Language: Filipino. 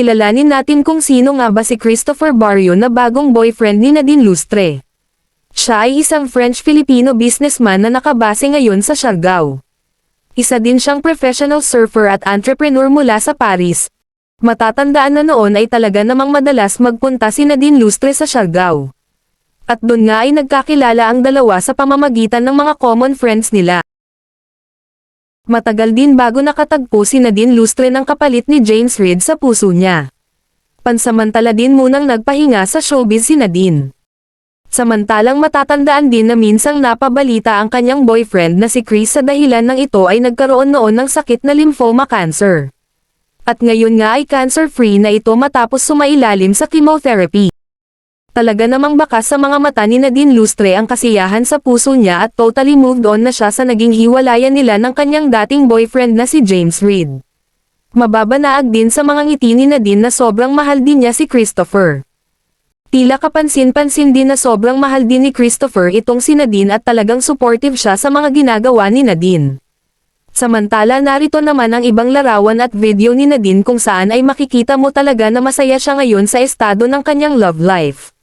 kilalanin natin kung sino nga ba si Christopher Barrio na bagong boyfriend ni Nadine Lustre. Siya ay isang French-Filipino businessman na nakabase ngayon sa Siargao. Isa din siyang professional surfer at entrepreneur mula sa Paris. Matatandaan na noon ay talaga namang madalas magpunta si Nadine Lustre sa Siargao. At doon nga ay nagkakilala ang dalawa sa pamamagitan ng mga common friends nila. Matagal din bago nakatagpo si Nadine Lustre ng kapalit ni James Reid sa puso niya. Pansamantala din munang nagpahinga sa showbiz si Nadine. Samantalang matatandaan din na minsang napabalita ang kanyang boyfriend na si Chris sa dahilan ng ito ay nagkaroon noon ng sakit na lymphoma cancer. At ngayon nga ay cancer-free na ito matapos sumailalim sa chemotherapy. Talaga namang bakas sa mga mata ni Nadine Lustre ang kasiyahan sa puso niya at totally moved on na siya sa naging hiwalayan nila ng kanyang dating boyfriend na si James Reid. Mababanaag din sa mga ngiti ni Nadine na sobrang mahal din niya si Christopher. Tila kapansin-pansin din na sobrang mahal din ni Christopher itong si Nadine at talagang supportive siya sa mga ginagawa ni Nadine. Samantala narito naman ang ibang larawan at video ni Nadine kung saan ay makikita mo talaga na masaya siya ngayon sa estado ng kanyang love life.